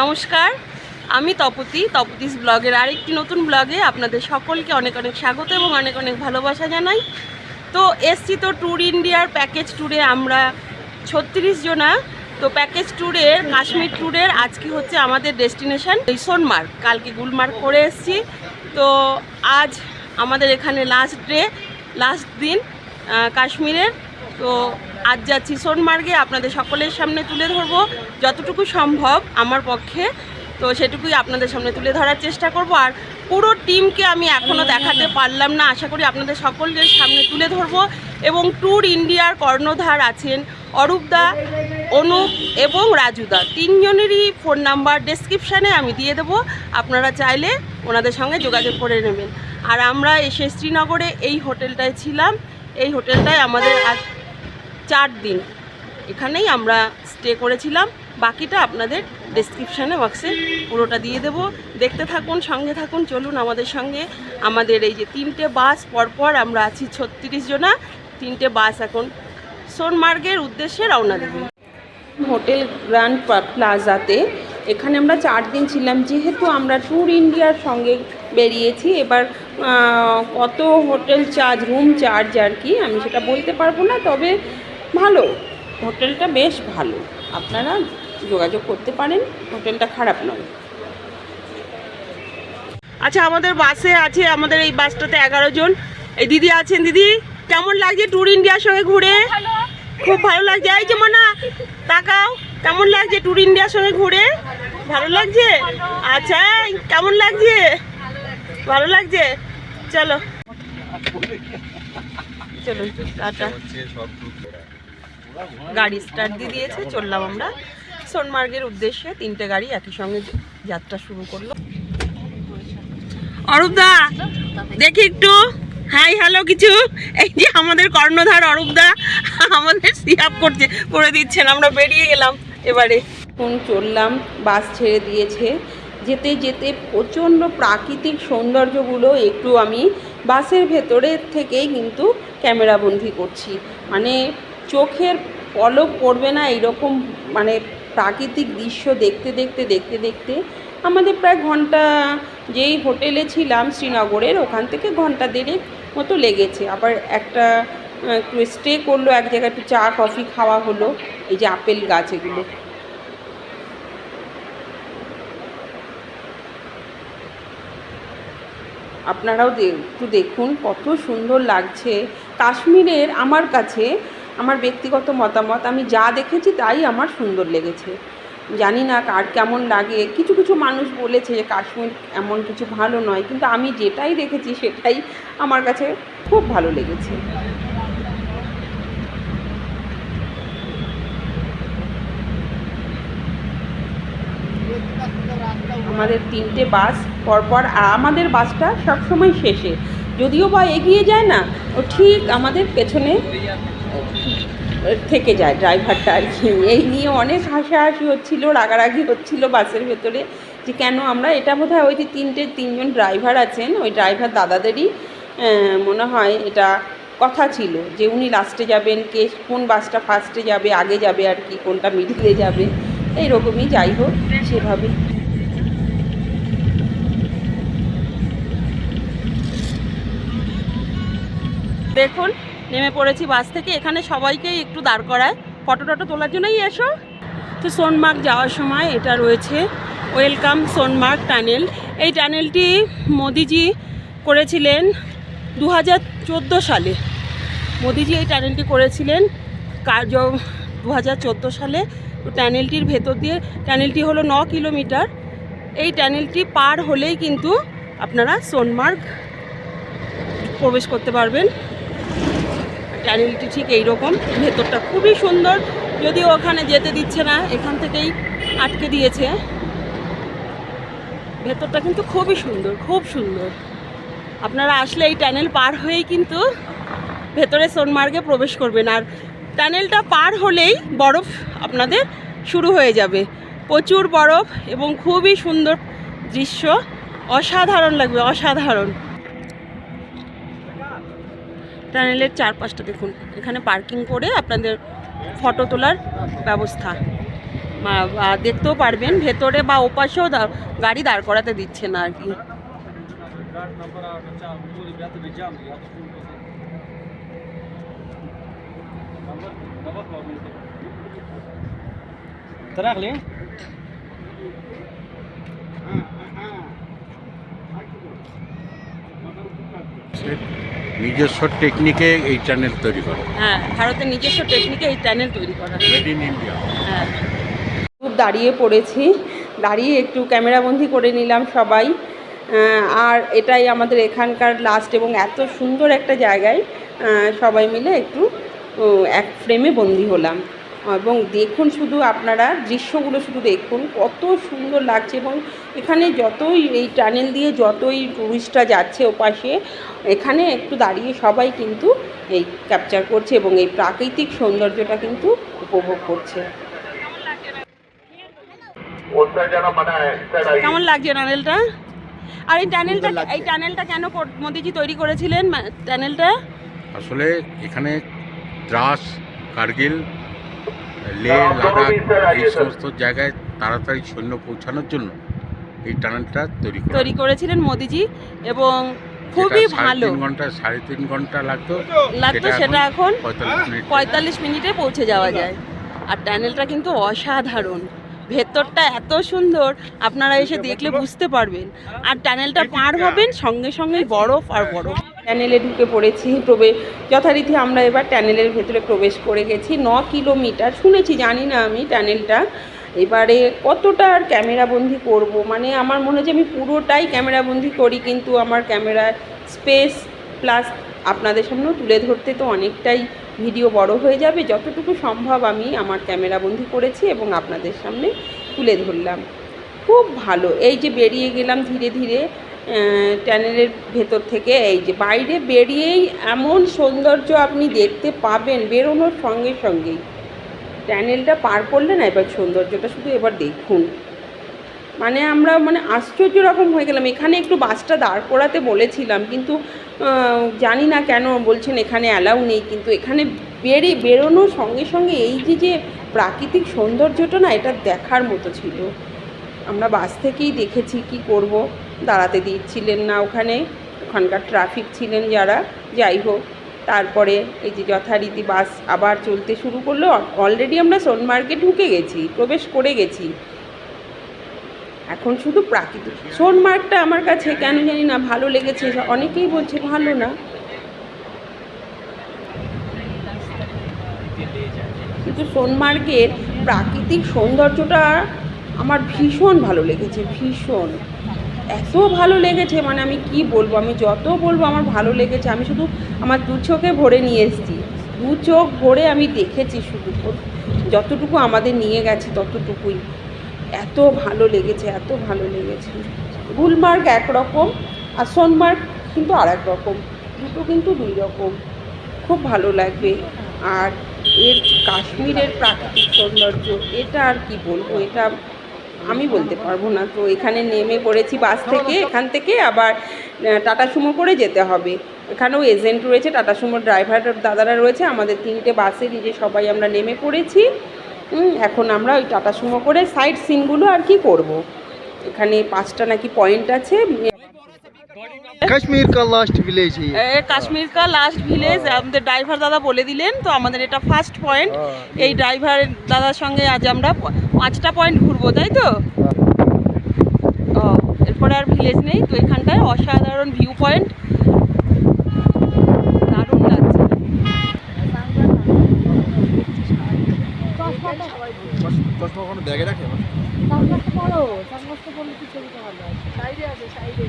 নমস্কার, আমি তপতি, তপতিস ব্লগের আরেকটি নতুন ব্লগে আপনাদের সকলকে অনেক অনেক স্বাগত এবং অনেক অনেক ভালোবাসা জানাই। তো এসছি তো ট্যুর ইন্ডিয়ার প্যাকেজ ট্যুরে, আমরা ছত্রিশ জনা। তো প্যাকেজ ট্যুরের, কাশ্মীর ট্যুরের আজকে হচ্ছে আমাদের ডেস্টিনেশন সোনমার্গ কালকে গুলমার্গ করে এসছি। তো আজ আমাদের এখানে লাস্ট ডে লাস্ট দিন কাশ্মীরের। তো আজ যাচ্ছি সোনমার্গে, আপনাদের সকলের সামনে তুলে ধরবো। যতটুকু সম্ভব আমার পক্ষে, তো সেটুকুই আপনাদের সামনে তুলে ধরার চেষ্টা করব। আর পুরো টিমকে আমি এখনও দেখাতে পারলাম না, আশা করি আপনাদের সকলের সামনে তুলে ধরবো। এবং ট্যুর ইন্ডিয়ার কর্ণধার আছেন অরূপদা অনুপ এবং রাজুদা তিনজনেরই ফোন নাম্বার ডেসক্রিপশানে আমি দিয়ে দেবো। আপনারা চাইলে ওনাদের সঙ্গে যোগাযোগ করে নেবেন। আর আমরা এসে শ্রীনগরে এই হোটেলটায় ছিলাম। এই হোটেলটায় আমাদের আজ চার দিন। এখানেই আমরা স্টে করেছিলাম। বাকিটা আপনাদের ডেসক্রিপশানে বক্সে পুরোটা দিয়ে দেবো। দেখতে থাকুন, সঙ্গে থাকুন, চলুন আমাদের সঙ্গে। আমাদের এই যে তিনটে বাস, পরপর আমরা আছি ছত্রিশ জনা। তিনটে বাস এখন সোনমার্গের উদ্দেশ্যে রওনা দেব। হোটেল গ্র্যান্ড প্লাজাতে এখানে আমরা চার দিন ছিলাম। যেহেতু আমরা ট্যুর ইন্ডিয়ার সঙ্গে বেরিয়েছি, এবার কত হোটেল চার্জ, রুম চার্জ আর কি, আমি সেটা বলতে পারব না। তবে ভালো, হোটেলটা বেশ ভালো। আপনারা যোগাযোগ করতে পারেন, হোটেলটা খারাপ নয়। আচ্ছা আমাদের বাসে আছে, আমাদের এই বাসটাতে এগারো জন। এই দিদি আছেন, দিদি? কেমন লাগছে ট্যুর ইন্ডিয়ার সঙ্গে ঘুরে? খুব ভালো লাগছে। এই যে মানা, তাকাও। কেমন লাগছে ট্যুর ইন্ডিয়ার সঙ্গে ঘুরে? ভালো লাগছে? আচ্ছা কেমন লাগছে? ভালো লাগছে? চলো। চলো টাটা। গাড়ি স্টার্ট দিয়ে দিয়েছে, চললাম আমরা। সোনমার্গের উদ্দেশ্যে তিনটে গাড়ি একই সঙ্গে যাত্রা শুরু করল। অরূপদা দেখি একটু। হাই হ্যালো কিছু? এই যে আমাদের কর্ণধার অরূপদা আমাদের সিয়াপ করছে, করে দিচ্ছেন, আমরা বেরিয়ে গেলাম এবারে। এখন চললাম, বাস ছেড়ে দিয়েছে। যেতে যেতে প্রচণ্ড প্রাকৃতিক সৌন্দর্যগুলো একটু আমি বাসের ভেতরের থেকেই কিন্তু ক্যামেরাবন্দি করছি। মানে চোখের পলক পড়বে না এইরকম মানে প্রাকৃতিক দৃশ্য দেখতে দেখতে দেখতে দেখতে আমাদের প্রায় ঘণ্টা যেই হোটেলে ছিলাম শ্রীনগরের, ওখান থেকে ঘণ্টা দেড়েক মতো লেগেছে। আবার একটা স্টে করল এক জায়গায়, একটু চা কফি খাওয়া হলো, এই যে আপেল গাছ এগুলো। আপনারাও একটু দেখুন কত সুন্দর লাগছে। কাশ্মীরের আমার কাছে আমার ব্যক্তিগত মতামত, আমি যা দেখেছি তাই আমার সুন্দর লেগেছে। জানি না কার কেমন লাগে। কিছু কিছু মানুষ বলেছে যে কাশ্মীর এমন কিছু ভালো নয়, কিন্তু আমি যেটাই দেখেছি সেটাই আমার কাছে খুব ভালো লেগেছে। আমাদের তিনটে বাস, পরপর আমাদের বাসটা সবসময় শেষে। যদিও বা এগিয়ে যায় না, ও ঠিক আমাদের পেছনে থেকে যায় ড্রাইভারটা আর কি। এই নিয়ে অনেক হাসাহাসি হচ্ছিল, রাগারাগি হচ্ছিল বাসের ভেতরে যে কেন আমরা, এটা বোধ হয় ওই যে তিনটে তিনজন ড্রাইভার আছেন, ওই ড্রাইভার দাদাদেরই মনে হয় এটা কথা ছিল যে উনি লাস্টে যাবেন, কে কোন বাসটা ফার্স্টে যাবে, আগে যাবে আর কি, কোনটা মিডিলে যাবে। এইরকমই যাই হোক সেভাবে দেখুন নেমে পড়েছি বাস থেকে। এখানে সবাইকেই একটু দাঁড় করায়। ফটো টটো তোলার জন্যই এসো। তো সোনমার্গ যাওয়ার সময় এটা রয়েছে। Welcome Sonamarg tunnel. এই টানেলটি মোদিজি করেছিলেন দু হাজার চোদ্দ সালে। মোদিজি এই টানেলটি করেছিলেন কার্য দু হাজার চোদ্দ সালে। টানেলটির ভেতর দিয়ে টানেলটি হলো ন কিলোমিটার। এই টানেলটি পার হলেই কিন্তু আপনারা সোনমার্গ প্রবেশ করতে পারবেন। টানেলটি ঠিক এই রকম ভেতরটা খুবই সুন্দর। যদিও ওখানে যেতে দিচ্ছে না, এখান থেকেই আটকে দিয়েছে। ভেতরটা কিন্তু খুবই সুন্দর, খুব সুন্দর। আপনারা আসলে এই টানেল পার হয়েই কিন্তু ভেতরে সোনমার্গে প্রবেশ করবেন। আর টানেলটা পার হলেই বরফ আপনাদের শুরু হয়ে যাবে। প্রচুর বরফ এবং খুবই সুন্দর দৃশ্য। অসাধারণ লাগবে, অসাধারণ। টানেলের চারপাশটা দেখুন। এখানে পার্কিং করে আপনাদের ফটো তোলার ব্যবস্থা। দেখতেও পারবেন, ভেতরে বা ওপাশেও গাড়ি দাঁড় করাতে দিচ্ছে না আর কি। রাখলে? নিজস্ব টেকনিকে এই চ্যানেল তৈরি করে। হ্যাঁ ভারতের নিজস্ব টেকনিকে এই চ্যানেল তৈরি করা। মেড ইন ইন্ডিয়া হ্যাঁ। খুব দাঁড়িয়ে পড়েছি দাঁড়িয়ে একটু ক্যামেরাবন্দি করে নিলাম সবাই। আর এটাই আমাদের এখানকার লাস্ট এবং এত সুন্দর একটা জায়গায় সবাই মিলে একটু এক ফ্রেমে বন্দি হলাম। এবং দেখুন শুধু আপনারা দৃশ্যগুলো শুধু দেখুন কত সুন্দর লাগছে এবং এখানে যতই এই টানেল দিয়ে যতই টুরিস্টরা যাচ্ছে ওপাশে এখানে একটু দাঁড়িয়ে সবাই কিন্তু এই ক্যাপচার করছে এবং এই প্রাকৃতিক সৌন্দর্যটা কিন্তু উপভোগ করছে। কেমন লাগছে টানেলটা? আর এই টানেলটা এই টানেলটা কেন মোদিজি তৈরি করেছিলেন টানেলটা? আসলে এখানে দ্রাস কার্গিল লে লাদাখ এই সমস্ত জায়গায় তাড়াতাড়ি সৈন্য পৌঁছানোর জন্য এই টানেলটা তৈরি তৈরি করেছিলেন মোদিজি এবং খুবই ভালো তিন ঘণ্টা সাড়ে তিন ঘণ্টা লাগতো লাগতো সেটা এখন পঁয়তাল্লিশ পঁয়তাল্লিশ মিনিটে পৌঁছে যাওয়া যায়। আর টানেলটা কিন্তু অসাধারণ। ভেতরটা এত সুন্দর আপনারা এসে দেখলে বুঝতে পারবেন। আর টানেলটা পার হবেন সঙ্গে সঙ্গে বরফ আর বরফ। টানেলে ঢুকে পড়েছি। প্রবেশ যথারীতি আমরা এবার ট্যানেলের ভেতরে প্রবেশ করে গেছি। ন কিলোমিটার, শুনেছি, জানি না আমি ট্যানেলটা। এবারে কতটা আর ক্যামেরাবন্দি করব? মানে আমার মনে হচ্ছে আমি পুরোটাই ক্যামেরাবন্দি করি, কিন্তু আমার ক্যামেরার স্পেস প্লাস আপনাদের সামনেও তুলে ধরতে তো অনেকটাই ভিডিও বড় হয়ে যাবে। যতটুকু সম্ভব আমি আমার ক্যামেরাবন্দি করেছি এবং আপনাদের সামনে তুলে ধরলাম। খুব ভালো। এই যে বেরিয়ে গেলাম ধীরে ধীরে ট্যানেলের ভেতর থেকে এই যে বাইরে বেরিয়েই এমন সৌন্দর্য আপনি দেখতে পাবেন, বেরোনোর সঙ্গে সঙ্গেই। ট্যানেলটা পার করলে না এবার সৌন্দর্যটা শুধু এবার দেখুন। মানে আমরা মানে আশ্চর্য রকম হয়ে গেলাম। এখানে একটু বাসটা দাঁড় করাতে বলেছিলাম, কিন্তু জানি না কেন বলছেন এখানে অ্যালাউ নেই, কিন্তু এখানে বেরে, বেরোনোর সঙ্গে সঙ্গে এই যে যে প্রাকৃতিক সৌন্দর্যটা না, এটা দেখার মতো ছিল। আমরা বাস থেকেই দেখেছি কি করব। দাঁড়াতে দিচ্ছিলেন না ওখানে। ওখানকার ট্রাফিক ছিলেন যারা। যাই হোক, তারপরে এই যে যথারীতি বাস আবার চলতে শুরু করল। অলরেডি আমরা সোনমার্গে ঢুকে গেছি, প্রবেশ করে গেছি। এখন শুধু প্রাকৃতিক সোনমার্গটা আমার কাছে কেন জানি না, ভালো লেগেছে। অনেকেই বলছে ভালো না। কিন্তু সোনমার্গের প্রাকৃতিক সৌন্দর্যটা আমার ভীষণ ভালো লেগেছে, ভীষণ। এত ভালো লেগেছে মানে আমি কি বলব? আমি যত বলব আমার ভালো লেগেছে। আমি শুধু আমার দু চোখে ভরে নিয়ে এসেছি। দু চোখ ভরে আমি দেখেছি শুধু। যতটুকু আমাদের নিয়ে গেছে, ততটুকুই। এত ভালো লেগেছে, এত ভালো লেগেছে। গুলমার্গ একরকম আর সোনমার্গ কিন্তু আর এক রকম। দুটো কিন্তু দুই রকম। খুব ভালো লাগবে। আর এর কাশ্মীরের প্রাকৃতিক সৌন্দর্য, এটা আর কি বলব? এটা আমি বলতে পারব না। তো এখানে নেমে পড়েছি বাস থেকে, এখান থেকে আবার টাটা সুমো করে যেতে হবে। এখানেও এজেন্ট রয়েছে, টাটা সুমোর ড্রাইভার দাদারা রয়েছে, আমাদের তিনটে বাসে নিজে সবাই আমরা নেমে পড়েছি। এখন আমরা ওই টাটা সুমো করে সাইড সিনগুলো আর কি করব। এখানে পাঁচটা নাকি পয়েন্ট আছে। কাশ্মীর কা লাস্ট ভিলেজ কাশ্মীর কা লাস্ট ভিলেজ আমাদের ড্রাইভার দাদা বলে দিলেন তো আমাদের এটা ফার্স্ট পয়েন্ট এই ড্রাইভার দাদার সঙ্গে আজ আমরা পাঁচটা পয়েন্ট ঘুরবো তাই তো? এরপরে আর ভিলেজ নেই তো এখানটায় অসাধারণ ভিউ পয়েন্ট দারুণ লাগছে। ব্যাগে রাখে? সাইডে আছে সাইডে।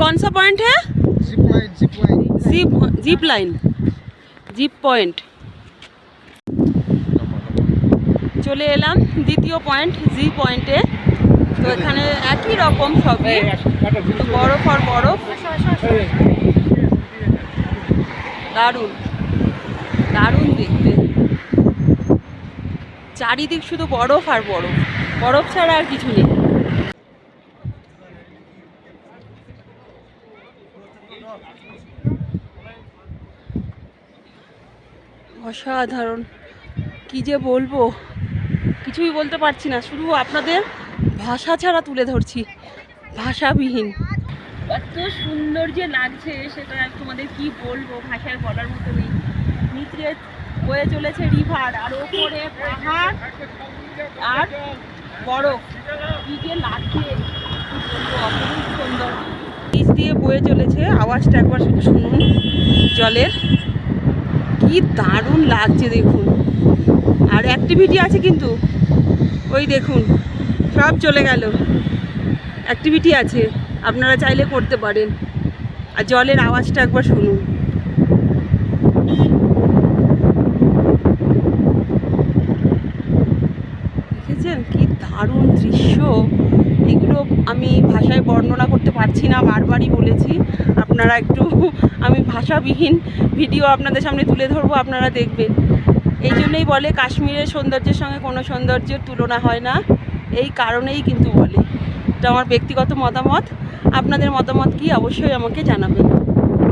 कौन सा पॉइंट है? Zip line zip line zip point চলে এলাম দ্বিতীয় পয়েন্ট জি পয়েন্টে তো এখানে একই রকম সবই। বরফ আর বরফ। দারুণ। দারুণ দেখতে। চারিদিক শুধু বরফ আর বরফ। বরফ ছাড়া আর কিছু নেই। অসাধারণ। কি যে বলব? কিছুই বলতে পারছি না শুধু আপনাদের ভাষা ছাড়া তুলে ধরছি। ভাষাবিহীন। এত সুন্দর যে লাগছে সেটা তোমাদের কি বলব? ভাষায় বলার মতো নেই। নিচে বয়ে চলেছে রিভার আর ওপরে পাহাড় আর বরফ। কি যে লাগছে সুন্দর। নিচ দিয়ে বয়ে চলেছে আওয়াজটা একবার শুধু শুনুন জলের। কি দারুণ লাগছে দেখুন। আর অ্যাক্টিভিটি আছে কিন্তু। ওই দেখুন, সব চলে গেল। অ্যাক্টিভিটি আছে, আপনারা চাইলে করতে পারেন। আর জলের আওয়াজটা একবার শুনুন। দেখেছেন কি দারুণ দৃশ্য? এগুলো আমি ভাষায় বর্ণনা করতে পারছি না, বারবারই বলেছি। আপনারা একটু, আমি ভাষাবিহীন ভিডিও আপনাদের সামনে তুলে ধরবো, আপনারা দেখবেন। এই জন্যই বলে, কাশ্মীরের সৌন্দর্যের সঙ্গে কোনো সৌন্দর্যের তুলনা হয় না। এই কারণেই কিন্তু বলে। এটা আমার ব্যক্তিগত মতামত। আপনাদের মতামত কি? অবশ্যই আমাকে জানাবেন।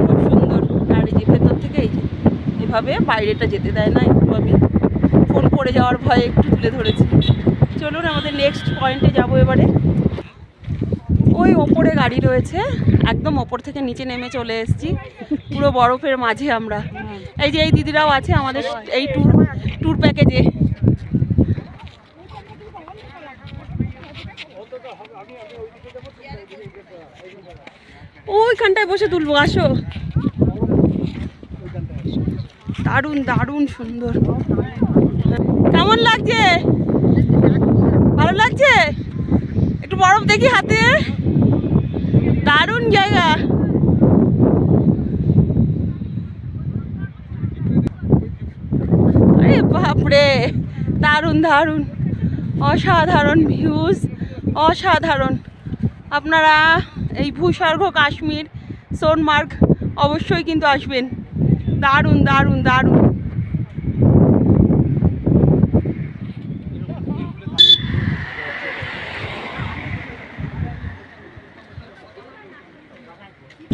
খুব সুন্দর। আর এই যে ভেতর থেকে এই যে, এভাবে বাইরেটা যেতে দেয় না, একটু আমি। ফোন পড়ে যাওয়ার ভয়ে একটু তুলে ধরেছি। চলুন আমাদের নেক্সট পয়েন্টে যাব এবারে। ওই ওপরে গাড়ি রয়েছে, একদম ওপর থেকে নিচে নেমে চলে এসেছি। পুরো বরফের মাঝে আমরা। এই যে এই দিদিরাও আছে আমাদের এই ট্যুর ট্যুর প্যাকেজে ওইখানটায় বসে তুলবো, আসো। দারুণ দারুণ সুন্দর। কেমন লাগছে? ভালো লাগছে? একটু বরফ দেখি হাতে। দারুণ জায়গা। আরে বাপরে, দারুণ দারুণ। অসাধারণ ভিউজ অসাধারণ। আপনারা এই ভূস্বর্গ কাশ্মীর, সোনমার্গ অবশ্যই কিন্তু আসবেন। দারুণ দারুণ দারুণ।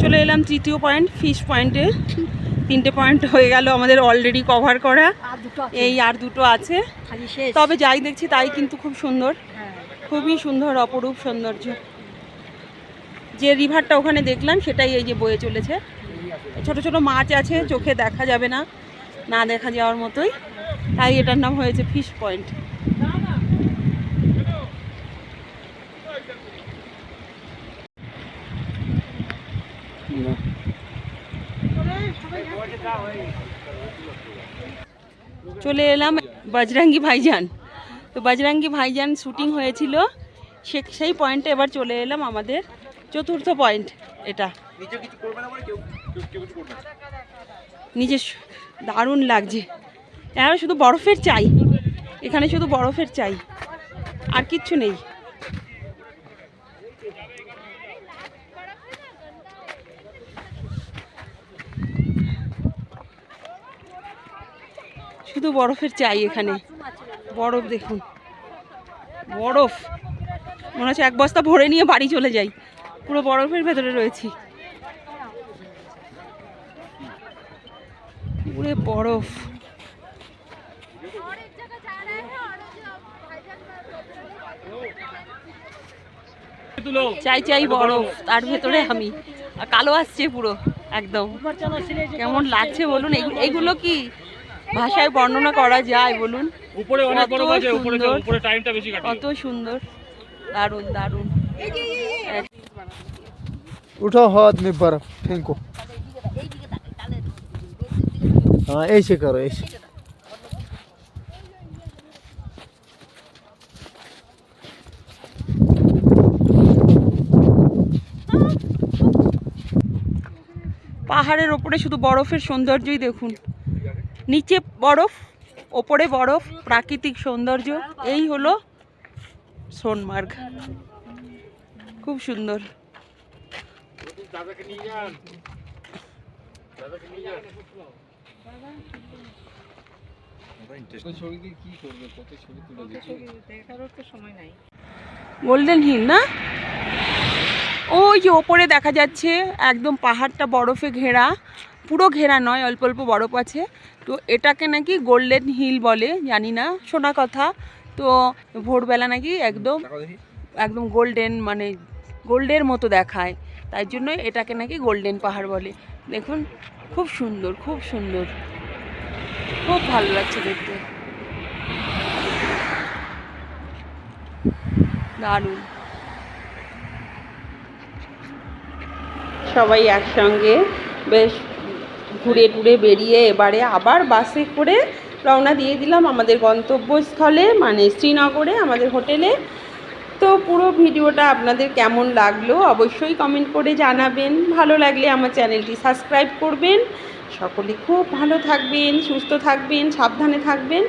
চলে এলাম তৃতীয় পয়েন্ট ফিশ পয়েন্টে তিনটে পয়েন্ট হয়ে গেল আমাদের অলরেডি কভার করা। এই আর দুটো আছে। তবে যাই দেখছি তাই কিন্তু খুব সুন্দর। হ্যাঁ। খুবই সুন্দর অপরূপ সৌন্দর্য। যে রিভারটা ওখানে দেখলাম সেটাই এই যে বয়ে চলেছে। ছোট ছোট মাছ আছে চোখে দেখা যাবে না না দেখা যাওয়ার মতোই। তাই এটার নাম হয়েছে ফিশ পয়েন্ট চলে এলাম বজরঙ্গি ভাইজান। তো বজরঙ্গি ভাইজান শুটিং হয়েছিল। সে সেই পয়েন্টে এবার চলে এলাম আমাদের চতুর্থ পয়েন্ট এটা। নিজে দারুণ লাগছে। এখানে শুধু বরফের চাই। এখানে শুধু বরফের চাই। আর কিচ্ছু নেই। শুধু বরফের চাই এখানে। বরফ দেখুন। বরফ। মনে হচ্ছে এক বস্তা ভরে নিয়ে বাড়ি চলে যাই। পুরো বরফের ভেতরে রয়েছি। পুরো বরফ। চাই চাই বরফ। তার ভেতরে আমি। কালো আসছে পুরো, একদম। কেমন লাগছে বলুন? এগুলো কি ভাষায় বর্ণনা করা যায় বলুন উপরে অনেক বড় কত আছে উপরে সুন্দর। উপরে টাইমটা বেশি কাটে কত সুন্দর দারুণ দারুণ उठाओ हाथ में बर्फ फेंको हाँ ऐसे करो ऐसे পাহাড়ের ওপরে শুধু বরফের সৌন্দর্যই দেখুন নিচে বরফ, ওপরে বরফ, প্রাকৃতিক সৌন্দর্য, এই হলো সোনমার্গ। খুব সুন্দর। গোল্ডেন হিল না? ওই যে ওপরে দেখা যাচ্ছে, একদম পাহাড়টা বরফে ঘেরা। পুরো ঘেরা নয় অল্প অল্প বরফ আছে। তো এটাকে নাকি গোল্ডেন হিল বলে জানি না শোনা কথা। তো ভোরবেলা নাকি একদম একদম গোল্ডেন মানে গোল্ডের মতো দেখায়। তাই জন্য এটাকে নাকি গোল্ডেন পাহাড় বলে। দেখুন খুব সুন্দর খুব সুন্দর। খুব ভালো লাগছে দেখতে। দারুণ। সবাই একসঙ্গে বেশ ঘুরে টুরে বেরিয়ে এবারে আবার বাসে করে রওনা দিয়ে দিলাম আমাদের গন্তব্যস্থলে মানে শ্রীনগরে, আমাদের হোটেলে। তো পুরো ভিডিওটা আপনাদের কেমন লাগল অবশ্যই কমেন্ট করে জানাবেন। ভালো লাগলে আমার চ্যানেলটি সাবস্ক্রাইব করবেন। সকলে খুব ভালো থাকবেন, সুস্থ থাকবেন, সাবধানে থাকবেন।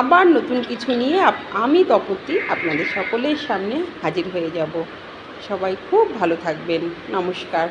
আবার নতুন কিছু নিয়ে আমি তপতি আপনাদের সকলের সামনে হাজির হয়ে যাব। সবাই খুব ভালো থাকবেন। নমস্কার।